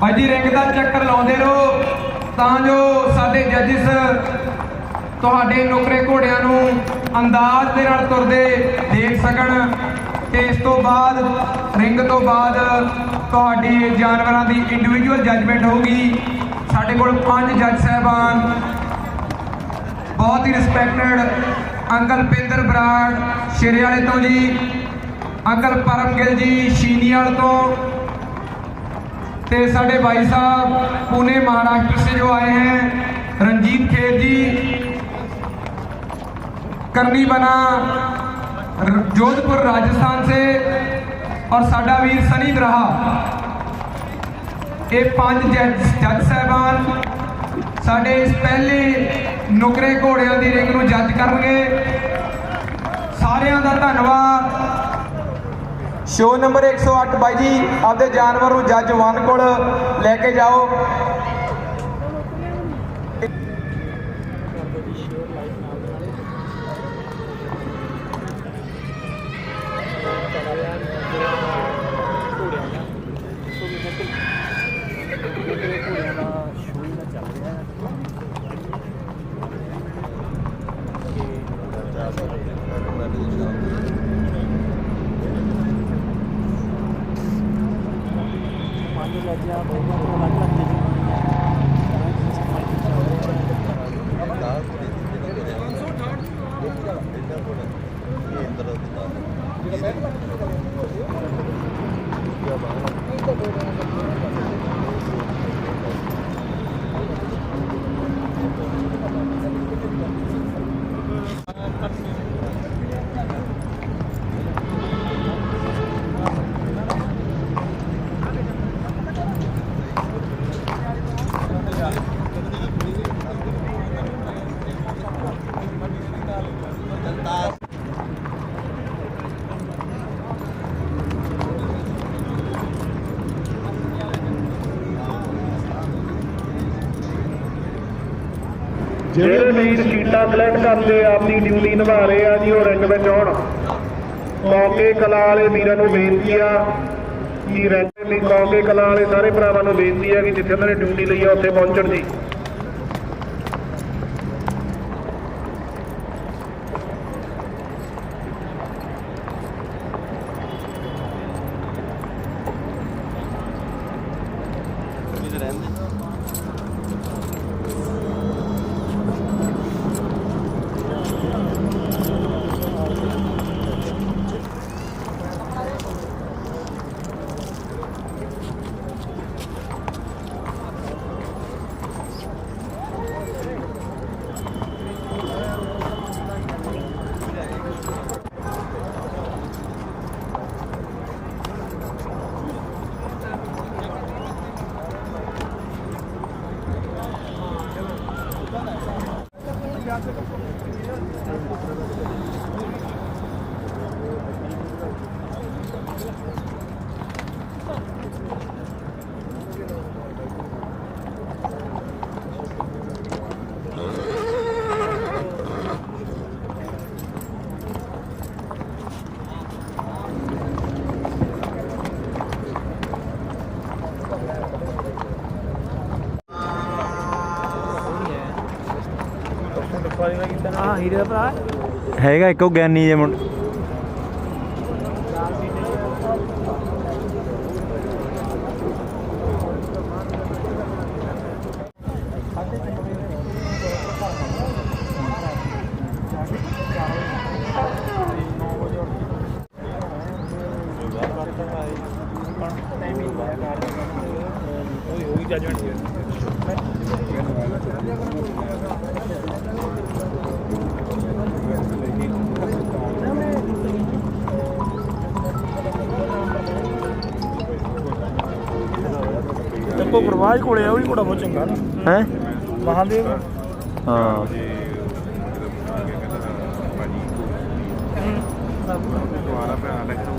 ਭਾਈ ਜੀ ਰਿੰਗ ਦਾ ਚੱਕਰ ਲਾਉਂਦੇ ਰਹੋ ਤਾਂ ਜੋ ਦੇ ਜੱਜਿਸ ਤੁਹਾਡੇ ਨੁਕਰੇ ਘੋੜਿਆਂ ਨੂੰ ਅੰਦਾਜ਼ ਦੇ ਨਾਲ ਤੁਰਦੇ ਦੇਖ ਸਕਣ ਤੇ ਇਸ ਤੋਂ ਬਾਅਦ, ਰਿੰਗ ਤੋਂ ਬਾਅਦ ਤੁਹਾਡੀ ਜਾਨਵਰਾਂ ਦੀ ਇੰਡੀਵਿਜੂਅਲ ਜੱਜਮੈਂਟ ਹੋਊਗੀ। ਸਾਡੇ ਕੋਲ ਪੰਜ ਜੱਜ ਸਹਿਬਾਨ, ਬਹੁਤ ਹੀ ਰਿਸਪੈਕਟਡ ਅੰਕਲ ਪਿੰਦਰ ਬਰਾੜ ਸ਼ੇਰੇ ਵਾਲੇ ਤੋਂ ਜੀ, ਅੰਕਲ ਪਰਮ ਗਿੱਲ ਜੀ ਸ਼ੀਨੀ ਵਾਲ ਤੋਂ, ਤੇ ਸਾਡੇ ਭਾਈ ਸਾਹਿਬ ਪੂਨੇ ਮਹਾਰਾਸ਼ਟਰ ਸੇ ਜੋ ਆਏ ਹੈ रंजीत खेत जी करनी बना र- जोधपुर राजस्थान से और साडा वीर सनी दराहा ਇਹ ਪੰਜ ਜੱਜ ਜੱਜ ਸਾਹਿਬਾਨ ਸਾਡੇ ਇਸ ਪਹਿਲੇ ਨੁਕਰੇ ਘੋੜਿਆਂ ਦੀ ਰਿੰਗ ਨੂੰ ਜੱਜ ਕਰਨਗੇ ਸਾਰਿਆਂ ਦਾ ਧੰਨਵਾਦ ਸ਼ੋ ਨੰਬਰ 108 ਬਾਈ ਜੀ ਆਪਦੇ ਜਾਨਵਰ ਨੂੰ ਜੱਜ 1 ਕੋਲ ਲੈ ਕੇ ਜਾਓ ఎంత ਜਿਹੜੇ ਵੀਰ ਸੀਟਾਂ ਸਿਲੈਕਟ ਕਰਦੇ ਆ, ਆਪਣੀ ਡਿਊਟੀ ਨਿਭਾ ਰਹੇ ਆ ਜੀ ਉਹ ਰਿੰਗ ਵਿੱਚ ਆਉਣ। ਕੌਕੇ ਕਲਾ ਵਾਲੇ ਵੀਰਾਂ ਨੂੰ ਬੇਨਤੀ ਆ ਕਿ ਰਿੰਗ ਲਈ ਕੌਕੇ ਕਲਾ ਵਾਲੇ ਸਾਰੇ ਭਰਾਵਾਂ ਨੂੰ ਬੇਨਤੀ ਆ ਕਿ ਜਿੱਥੇ ਉਹਨਾਂ ਨੇ ਡਿਊਟੀ ਲਈ ਆ ਉੱਥੇ ਪਹੁੰਚਣ ਜੀ। ਭਰਾ ਹੈਗਾ ਇੱਕੋ ਗਿਆਨੀ ਜੇ ਮੁੰਡ। ਪ੍ਰਵਾਜ ਕੋਲੇ ਆ ਉਹ ਵੀ ਘੋੜਾ ਬਹੁਤ ਚੰਗਾ ਨਾ। ਹੈ? ਮਹਾਦੇਵ ਹਾਂ। ਤੇ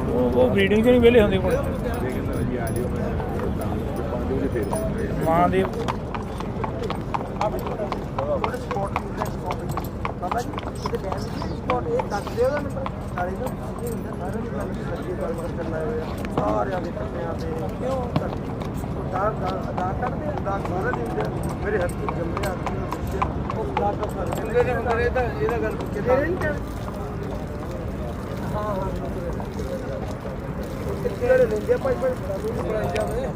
ਉਹ ਉਹ ਬਰੀਡਿੰਗ ਚ ਨਹੀਂ ਵਿਹਲੇ ਹੁੰਦੇ ਕੋਲ। ਕਹਿੰਦਾ ਜੀ ਆ ਜਿਓ ਮੈਂ ਪੰਜ ਵਜੇ ਫੇਰ ਆਉਂਗਾ ਮਾਂ ਦੇ ਬਾਬਾ ਜੀ ਕਿਤੇ ਡੈਮ ਦੀ ਸਪੌਟ ਇਹ ਦੱਸ ਦਿਓ ਉਹਦਾ ਨੰਬਰ ਨਾਲੇ ਤਾਂ ਇਹ ਹੁੰਦਾ ਸਾਰਿਆਂ ਦੀ ਗੱਲ ਸੱਚੀ ਗੱਲ ਕਰ ਕਰਨਾ ਹੋਇਆ ਸਾਰਿਆਂ ਦੇ ਕੰਨਿਆਂ ਤੇ ਕਿਉਂ ਕਰਦੇ ਦਾ ਦਾ ਦਾ ਕਰਦੇ ਦਾ ਸਾਰਾ ਦੀ ਮੇਰੇ ਹੱਥ ਤੋਂ ਜੰਮੇ ਹੱਥ ਨੂੰ ਪੁੱਛਿਆ ਉਹ ਦਾ ਦਾ ਸਾਰੇ ਦੇ ਹੁੰਦੇ ਤਾਂ ਇਹਦਾ ਗੱਲ ਕਿਤੇ ਨਹੀਂ ਹਾਂ ਹਾਂ ਕਿੱਥੇ ਦੇ ਲੈਂਦੇ ਭਾਈ ਭਾਈ ਬੜਾ ਨੂੰ ਬਣਾਈ ਜਾਵੇ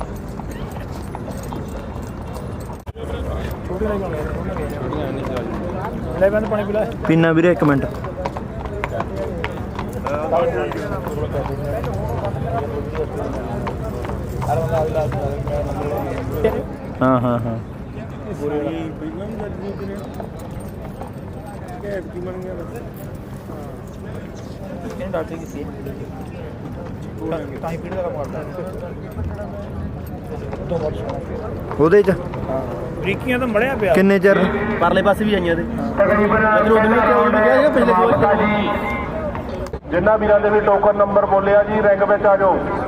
ਛੋਟੇ ਲੈ ਕੇ ਲੈ ਬੰਦ ਪਾਣੀ ਪਿਲਾ ਪੀਣਾ ਵੀਰੇ ਇੱਕ ਮਿੰਟ ਹਾਂ ਹਾਂ ਹਾਂ ਇਹਨੇ ਡਾਕਟਰ ਕੀਤੀ ਤਾਂ ਹੀ। ਪੀੜ ਦਾ ਕੰਮ ਕਰਦਾ ਦੋ ਵਾਰ ਸੋਣਾ ਉਹਦੇ ਚ? ਬਰੀਕੀਆਂ ਤਾਂ ਮੜਿਆ ਪਿਆ। ਕਿੰਨੇ ਚਿਰ? ਪਰਲੇ ਪਾਸੇ ਵੀ ਆਈਆਂ ਤੇ ਤਕਰੀਬਨ ਪਿਛਲੇ ਕੋਲ ਜਿੰਨਾ ਵੀਰਾਂ ਦੇ ਵੀ ਟੋਕਨ ਨੰਬਰ ਬੋਲਿਆ ਜੀ ਰਿੰਗ ਵਿੱਚ ਆ ਜਾਓ ਹੁਣ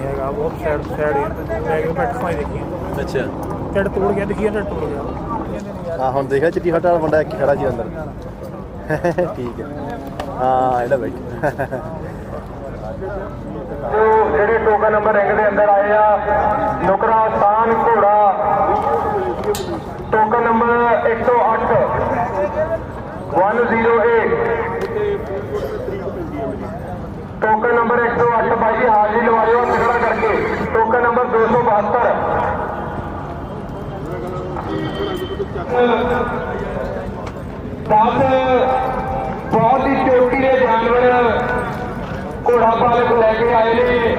ਹੈਗਾ ਬਹੁਤ ਸਾਈਡ ਸਾਈਡ ਲੈ ਕੇ ਬੈਠ ਪਾਈ ਦੇਖੀ ਅੱਛਾ। ਟੱਟ ਤੋੜ ਗਿਆ ਦੇਖੀ ਟੱਟ ਤੋੜ ਗਿਆ। ਹਾਂ ਹੁਣ ਦੇਖਿਆ ਚਿੱਟੀ ਹੱਟ ਵਾਲਾ ਮੁੰਡਾ ਇੱਕ ਖੜਾ ਸੀ ਅੰਦਰ। ਠੀਕ ਹੈ। ਹਾਂ ਇਹਦਾ ਬੈਠ ਜਿਹੜੇ ਟੋਕਨ ਨੰਬਰ ਰਿੰਗ ਦੇ ਅੰਦਰ ਆਏ ਆ ਨੁਕਰਾ ਸਥਾਨ ਘੋੜਾ। ਟੋਕਨ ਨੰਬਰ 108 108 ਟੋਕਨ ਨੰਬਰ 108 ਭਾਈ ਜੀ ਹਾਜ਼ਰੀ ਲਵਾਇਓ ਖੜਾ ਕਰਕੇ। ਟੋਕਨ ਨੰਬਰ 272 ਦਸ ਬਹੁਤ ਹੀ ਚੋਟੀ ਦੇ ਜਾਨਵਰ ਘੋੜਾ ਪਾਲਕ ਲੈ ਕੇ ਆਏ ਨੇ।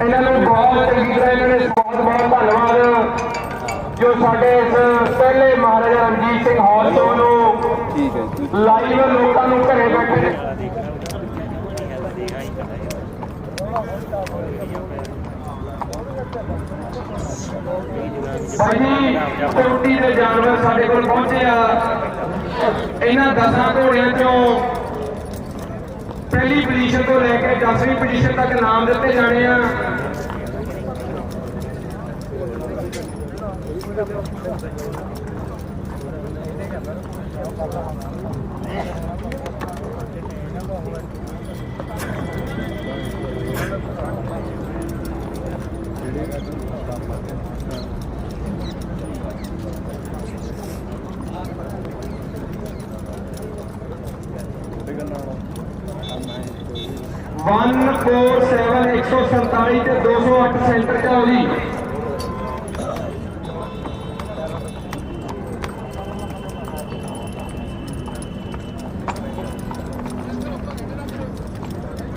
ਇਹਨਾਂ ਨੂੰ ਬਹੁਤ ਚੰਗੀ ਤਰ੍ਹਾਂ ਇਹਨਾਂ ਨੇ ਬਹੁਤ ਬਹੁਤ ਧੰਨਵਾਦ ਜੋ ਸਾਡੇ ਇਸ ਪਹਿਲੇ ਮਹਾਰਾਜਾ ਰਣਜੀਤ ਸਿੰਘ ਹਾਲ ਤੋਂ ਨੂੰ ਠੀਕ ਹੈ ਲਾਈਵ ਲੋਕਾਂ ਨੂੰ ਘਰੇ ਬੈਠੇ ਭਾਈ ਜੀ ਚੋਟੀ ਦੇ ਜਾਨਵਰ ਸਾਡੇ ਕੋਲ ਪਹੁੰਚੇ ਆ। ਇਹਨਾਂ ਦਸਾਂ ਘੋੜਿਆਂ ਚੋਂ ਪਹਿਲੀ ਪੋਜੀਸ਼ਨ ਤੋਂ ਲੈ ਕੇ 10ਵੀਂ ਪੋਜੀਸ਼ਨ ਤੱਕ ਨਾਮ ਦਿੱਤੇ ਜਾਣੇ ਆ। ਵਨ 147 147 ਤੇ 208 ਸੈਂਟਰ ਚ ਆਓ ਜੀ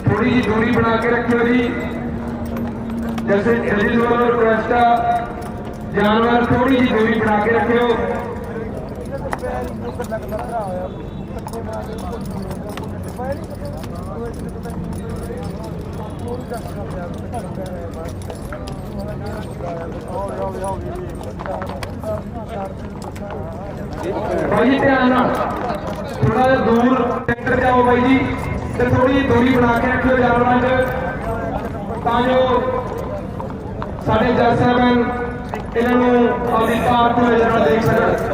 ਥੋੜੀ ਜੀ ਦੂਰੀ ਬਣਾ ਕੇ ਰੱਖਿਓ ਜੀ ਜੈਸੇ ਜਲੀਲ ਵਾਲਾ ਰਿਕੁਐਸਟ ਆ ਜਾਨਵਰ ਥੋੜੀ ਜੀ ਦੂਰੀ ਬਣਾ ਕੇ ਰੱਖਿਓ ਬਾਈ ਧਿਆਨ ਨਾਲ। ਥੋੜਾ ਜਿਹਾ ਦੂਰ, ਟਰੈਕਟਰ ਜਾਓ ਬਾਈ ਜੀ। ਤੇ ਥੋੜੀ ਜਿਹੀ ਦੂਰੀ ਬਣਾ ਕੇ ਰੱਖਿਓ ਜਾਨਵਰਾਂ 'ਚ। ਤਾਂ ਜੋ ਸਾਡੇ ਜੱਜ ਸਾਹਿਬਾਨ ਇਹਨਾਂ ਨੂੰ ਆਪਣੀ ਕਾਰ ਤੋਂ ਨਜ਼ਰ ਨਾਲ ਦੇਖ ਸਕਣ।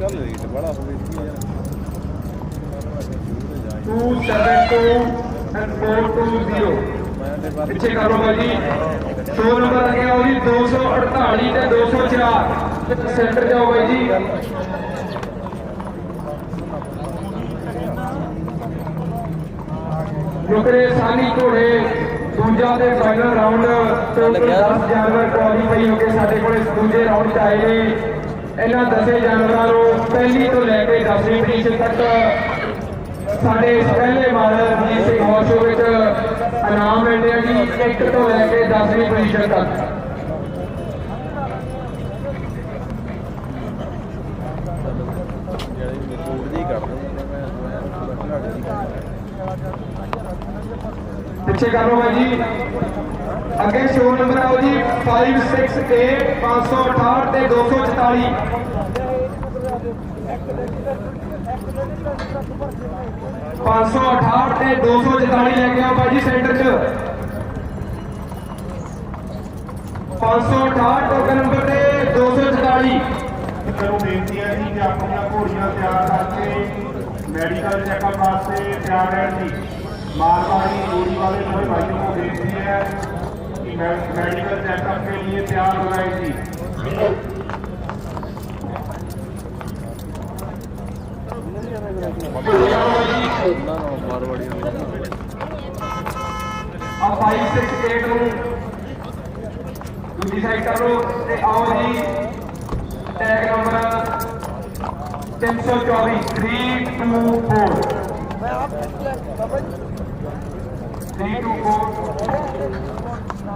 ਕੱਲ ਤੇ ਬੜਾ ਹੋ ਗਈ ਯਾਰ। 272 and 420 ਮੈਂ ਤੇ ਬਾਅਦ ਪਿੱਛੇ ਕਰ ਲਓ ਬਾਈ ਜੀ ਸ਼ੋ ਨੰਬਰ ਆ ਗਿਆ ਉਹ ਜੀ 248 ਤੇ 204 ਸੈਂਟਰ ਜਾਓ ਬਾਈ ਜੀ ਨੁਕਰੇ ਸਾਨੀ ਘੋੜੇ। ਦੂਜਾ ਤੇ ਫਾਈਨਲ ਰਾਉਂਡ ਟੋਟਲ 10 ਜਾਨਵਰ ਕੁਆਲੀਫਾਈ ਹੋ ਕੇ ਸਾਡੇ ਕੋਲੇ ਦੂਜੇ ਰਾਉਂਡ 'ਚ ਆਏ ਨੇ। ਇਹਨਾਂ ਦਸੇ ਜਾਨਵਰਾਂ ਨੂੰ ਪਹਿਲੀ ਤੋਂ ਲੈ ਕੇ 10ਵੀਂ ਪੋਜੀਸ਼ਨ ਤੱਕ ਸਾਡੇ ਇਸ ਪਹਿਲੇ ਮਾਡਲ ਸਿੰਘ ਹੌਸ ਵਿੱਚ ਇਨਾਮ ਮਿਲਦੇ ਆ ਜੀ 1 ਤੋਂ ਲੈ ਕੇ 10ਵੀਂ ਪੋਜੀਸ਼ਨ ਤੱਕ। ਪਿੱਛੇ ਕਰੋ ਭਾਈ ਜੀ। ਅੱਗੇ ਸ਼ੋਅ ਨੰਬਰ ਆਓ ਜੀ 568 ਤੇ 244 568 ਤੇ 244 ਲੈ ਕੇ ਆ ਭਾਜੀ ਸੈਂਟਰ 'ਚ। 568 ਟੋਕਨ ਨੰਬਰ ਤੇ 244 ਕਰੋ ਬੇਨਤੀ ਹੈ ਜੀ ਕਿ ਆਪਣੀਆਂ ਘੋੜੀਆਂ ਤਿਆਰ ਕਰਕੇ ਮੈਡੀਕਲ ਚੈੱਕਅਪ ਵਾਸਤੇ ਤਿਆਰ ਰਹਿਣ ਦੀ। ਮਾਰਵਾੜੀ ਜੋੜੀ ਵਾਲੇ ਸਾਰੇ ਭਾਈਆਂ ਨੂੰ ਬੇਨਤੀ ਹੈ। मेडिकल चेकअप के लिए तैयार हो रही थी करो आओ जी नंबर तीन सौ चौबीस three two four three two four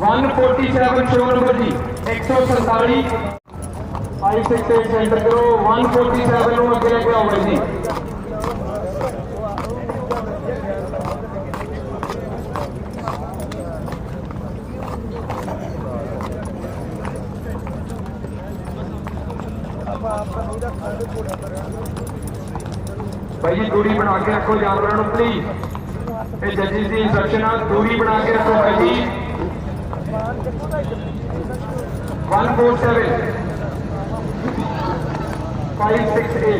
147 शोर नंबर जी एक सौ सैतालीस ਭਾਈ ਜੀ। ਦੂਰੀ ਬਣਾ ਕੇ ਰੱਖੋ ਜਾਨਵਰਾਂ ਨੂੰ ਪਲੀਜ਼ ਇਹ ਜੱਜਿਸ ਦੀ ਇੰਸਟਰਕਸ਼ਨ ਆ, ਦੂਰੀ ਬਣਾ ਕੇ ਰੱਖੋ ਭਾਈ ਜੀ। 147 568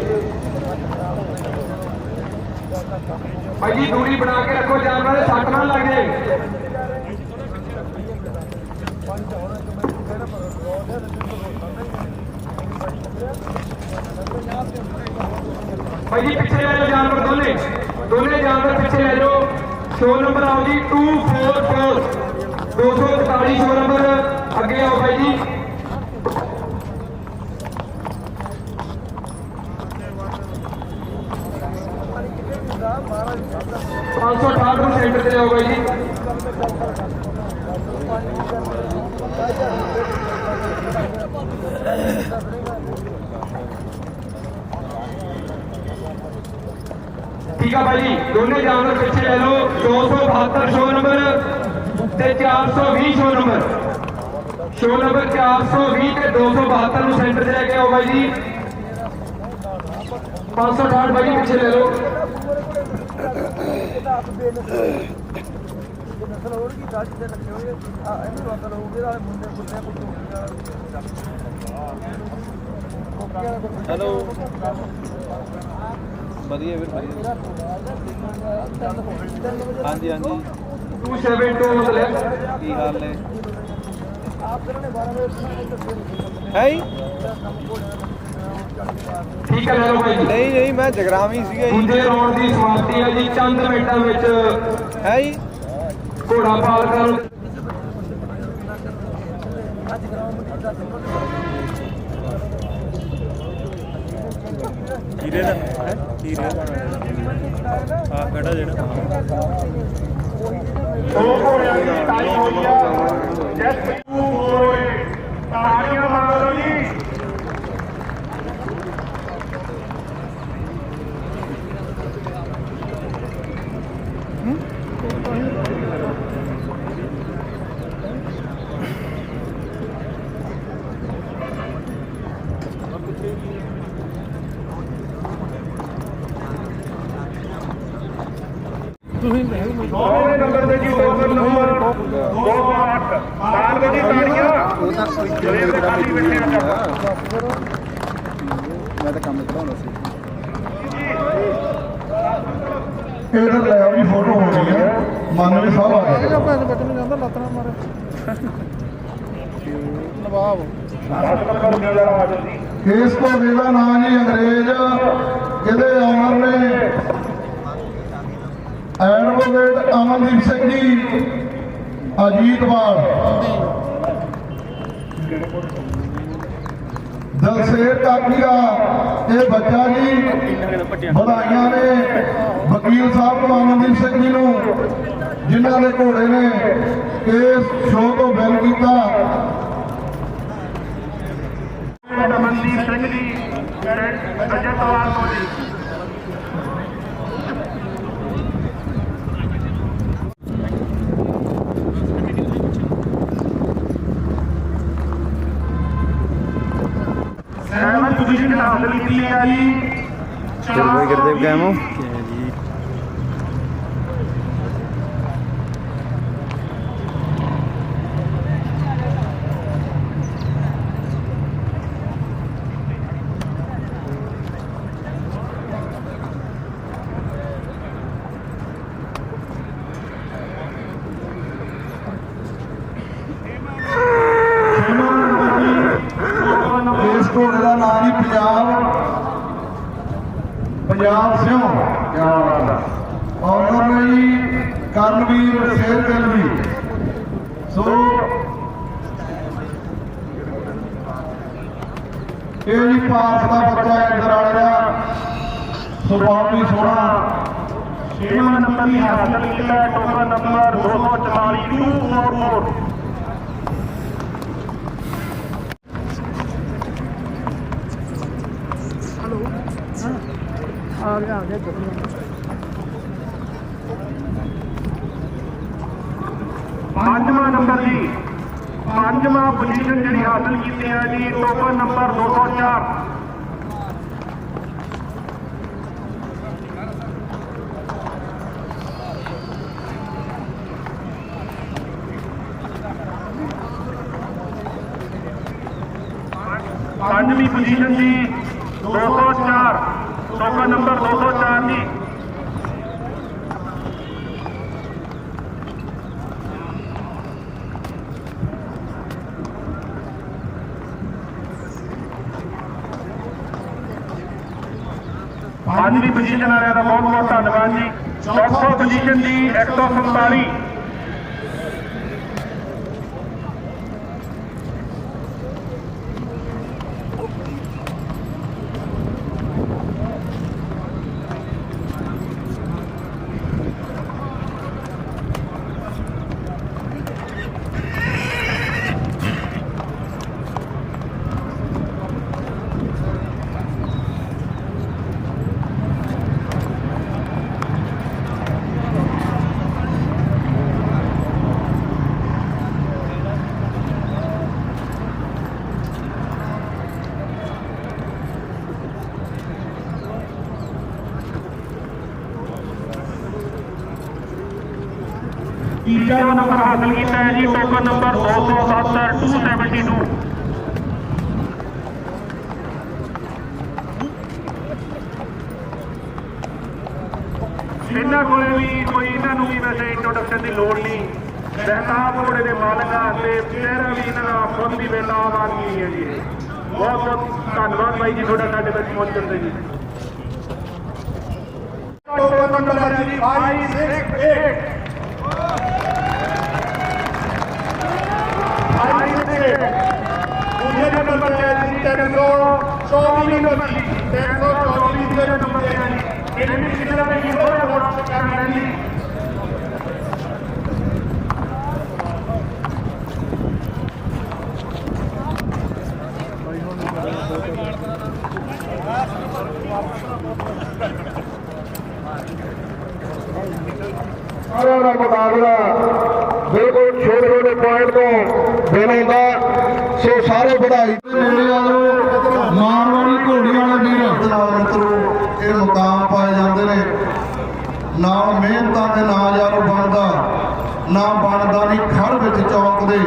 ਭਾਈ ਦੂਰੀ ਬਣਾ ਕੇ ਰੱਖੋ ਜਾਨਵਰਾਂ ਦੇ ਸੱਟ ਨਾ ਲੱਗ ਜਾਏ। ਭਾਈ ਪਿੱਛੇ ਲੈ ਜਾਓ ਜਾਨਵਰ ਦੋਨੇ। ਦੋਨੇ ਜਾਨਵਰ ਪਿੱਛੇ ਲੈ ਜਾਓ। ਸ਼ੋ ਨੰਬਰ ਆਓ ਜੀ 244 244 ਸ਼ੋ ਨੰਬਰ। ਅੱਗੇ ਆਓ ਭਾਈ ਜੀ। 5 ਲੀਟਰ ਤੇ ਹੋਗਾ ਜੀ। ਠੀਕ ਆ ਭਾਈ ਦੋਨੇ ਜਾਨਵਰ ਪਿੱਛੇ ਲੈ ਲਓ। 272 ਸ਼ੋ ਨੰਬਰ ਤੇ 420 ਸ਼ੋ ਨੰਬਰ ਸ਼ੋ ਨੰਬਰ 420 ਤੇ 272 ਨੂੰ ਸੈਂਟਰ 'ਚ ਲੈ ਕੇ ਆਓ ਭਾਈ ਜੀ। 568 ਭਾਈ ਪਿੱਛੇ ਲੈ ਲਓ। ਨਸਲ ਹੋਰ ਕੀ ਦਾੜੀ ਤੇ ਰੱਖੇ ਹੋਏ ਆ ਇਹਨੂੰ ਨਸਲ ਹੋਊਗੀ ਨਾਲੇ ਮੁੰਡੇ ਕੁੱਤੇ ਕੁੱਤੇ ਹੈਲੋ ਵਧੀਆ ਵੀਰ ਵਧੀਆ ਹਾਂਜੀ ਹਾਂਜੀ 272 ਮਤਲਬ ਕੀ ਹਾਲ ਨੇ ਆਪ ਨੇ 12 ਵਜੇ ਹੈ? ਠੀਕ ਹੈ ਲੈ ਲਓ ਬਾਈ ਜੀ। ਨਹੀਂ ਨਹੀਂ ਮੈਂ ਜਗਰਾਮੀ ਸੀਗਾ ਜੀ। ਦੂਜੇ ਰੌਂਡ ਦੀ ਸਮਾਪਤੀ ਹੈ ਜੀ ਚੰਦ ਮਿੰਟਾਂ ਵਿੱਚ ਹੈ ਜੀ। ਘੋੜਾ ਪਾਲਕਾਂ ਨੂੰ ਹੀਰੇ ਦਾ ਹੈ? ਹੀਰੇ ਦਾ ਆ ਕਿਹੜਾ ਜਿਹੜਾ? ਦੋ ਘੋੜਿਆਂ ਦੀ ਟਾਈ ਹੋਈ ਆ ਜੈਸ ਹੋਏ ਤਾੜੀਆਂ ਮਾਰੋ ਜੀ। ਮਾਰ ਦੋ ਜੀ ਤਾੜੀਆਂ ਜਿਹੜੇ ਤੇ ਖਾਲੀ ਬੈਠੇ ਆ ਚੱਕ ਮੈਂ ਤਾਂ ਕੰਮ ਕਰਾਉਣਾ ਸੀ। ਇਹਦਾ ਲੈ ਆਪਣੀ ਫੋਟੋ ਹੋ ਗਈ ਹੈ। ਮਨ ਵੀ ਸਭ ਆ ਗਿਆ। ਦਸ ਨੰਬਰ ਮੇਲਾ ਆ ਜਾਓ ਜੀ। ਇਸ ਤੋਂ ਮੇਰਾ ਨਾਂ ਜੀ ਅੰਗਰੇਜ਼ ਇਹਦੇ ਆਨਰ ਨੇ ਐਡਵੋਕੇਟ ਅਮਨਦੀਪ ਸਿੰਘ ਜੀ ਅਜੀਤਵਾਲ ਦਲਸੇਰ ਕਾਕੀਆ ਇਹ ਬੱਚਾ ਜੀ ਵਧਾਈਆਂ ਨੇ। ਵਕੀਲ ਸਾਹਿਬ ਨੂੰ ਅਮਨਦੀਪ ਸਿੰਘ ਜੀ ਨੂੰ, ਜਿਨ੍ਹਾਂ ਦੇ ਘੋੜੇ ਨੇ ਇਸ ਸ਼ੋਅ ਤੋਂ ਬਿਲ ਕੀਤਾ। ਅਮਨਦੀਪ ਸਿੰਘ ਜੀ ਪਿੰਡ ਤੋਂ ਜੀ। ਪੋਜੀਸ਼ਨ ਹਾਸਲ ਕੀਤੀ ਹੈ ਜੀ। ਗੁਰੂਵਾਈ ਗੁਰਦੇਵ ਕਾਇਮ ਹੋ ਇਸ ਘੋੜੇ ਦਾ ਨਾਮ ਹੀ ਪੰਜਾਬ ਪੰਜਾਬ ਸਿਉ ਕੀ ਬਾਤ ਹੈ ਔਰ ਨੇ ਜੀ ਕਰਨਵੀਰ ਸ਼ੇਰ ਕਲਵੀ ਸੋ ਇਹ ਜੀ ਪਾਸ ਦਾ ਬੱਚਾ ਹੈ ਅੰਦਰ ਵਾਲੇ ਦਾ ਸੋ ਬਹੁਤ ਹੀ ਸੋਹਣਾ ਛੇਵਾਂ ਨੰਬਰ ਦੀ ਹਾਸਲ ਕੀਤਾ ਹੈ ਟੋਕਨ ਨੰਬਰ 244 244 ਆ ਗਿਆ ਆ ਗਿਆ ਪੰਜਵਾਂ ਨੰਬਰ ਜੀ। ਪੰਜਵਾਂ ਪੋਜੀਸ਼ਨ ਜਿਹੜੀ ਹਾਸਲ ਕੀਤੀ ਹੈ ਜੀ, ਟੋਕਨ ਨੰਬਰ 204 ਪੰਜਵੀਂ ਪੋਜੀਸ਼ਨ ਜੀ 204 ਟੋਕਨ ਨੰਬਰ 204 ਦੀ ਪੰਜਵੀਂ ਪੋਜੀਸ਼ਨ ਵਾਲਿਆਂ ਦਾ ਬਹੁਤ ਬਹੁਤ ਧੰਨਵਾਦ ਜੀ। ਚੌਥਾ ਪੋਜੀਸ਼ਨ ਦੀ 147 ਸੋ ਤੀਜਾ ਨੰਬਰ ਹਾਸਲ ਕੀਤਾ ਹੈ ਜੀ, ਟੋਕਨ ਨੰਬਰ 270 272 ਇਹਨਾਂ ਕੋਲੇ ਵੀ ਕੋਈ ਇਹਨਾਂ ਨੂੰ ਵੀ ਵੈਸੇ ਇੰਟਰੋਡਕਸ਼ਨ ਦੀ ਲੋੜ ਨਹੀਂ। ਸਹਿਤਾਬ ਘੋੜੇ ਦੇ ਮਾਲਕ ਆ ਤੇ ਚਿਹਰਾ ਵੀ ਇਹਨਾਂ ਦਾ ਖੁਦ ਵੀ ਬੇਤਾਬ ਆਦਮੀ ਹੈ ਜੀ। ਬਹੁਤ ਬਹੁਤ ਧੰਨਵਾਦ ਬਾਈ ਜੀ ਤੁਹਾਡਾ, ਸਾਡੇ ਤੱਕ ਪਹੁੰਚਣ ਦੇ ਜੀ। ਟੋਕਨ ਨੰਬਰ ਹੈ ਜੀ 568 ਦੂਜੇ ਨੰਬਰ ਤੇ ਹੈ ਜੀ 324 ਨੰਬਰ ਜੀ 324 ਦੇ ਨੰਬਰ ਹੈ। ਜੀ ਇਹ ਵੀ ਕਿਸੇ ਦਾ ਵੀ ਹੋਰ ਹੋਣਾ ਕਰਨਾ ਜੀ ਸਾਰਿਆਂ ਦਾ ਮੁਕਾਬਲਾ ਬਿਲਕੁਲ ਛੋਟੇ ਛੋਟੇ ਪੁਆਇੰਟ ਤੋਂ ਬਣਾਉਂਦਾ। ਸੋ ਸਾਰੇ ਵਧਾਈ ਦੇ ਨੇੜੇ ਆ ਜਾਓ ਮਾਰਵਾੜੀ ਘੋੜੀਆਂ ਵਾਲੇ ਵੀਰ ਨਾਲ ਮਿੱਤਰੋ ਇਹ ਮੁਕਾਮ ਪਾਏ ਜਾਂਦੇ ਨੇ ਨਾ ਮਿਹਨਤਾਂ ਤੇ ਨਾ ਯਾਰ ਬਣਦਾ, ਨਾ ਬਣਦਾ ਨਹੀਂ ਖੜ ਵਿੱਚ ਚੌਂਕਦੇ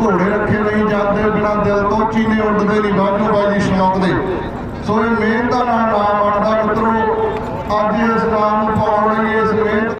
ਘੋੜੇ ਰੱਖੇ ਨਹੀਂ ਜਾਂਦੇ, ਬਿਨਾ ਦਿਲ ਤੋਂ ਚੀਨੇ ਉੱਡਦੇ ਨਹੀਂ ਬਾਜੂ ਬਾਜੀ ਸ਼ੌਂਕ ਦੇ ਸੋ ਇਹ ਮਿਹਨਤਾਂ ਨਾਲ ਨਾ ਬਣਦਾ, ਮਿੱਤਰੋ, ਅੱਜ ਇਸ ਨਾਮ ਨੂੰ ਪਾਉਣ ਲਈ ਇਸ ਮਿਹਨਤ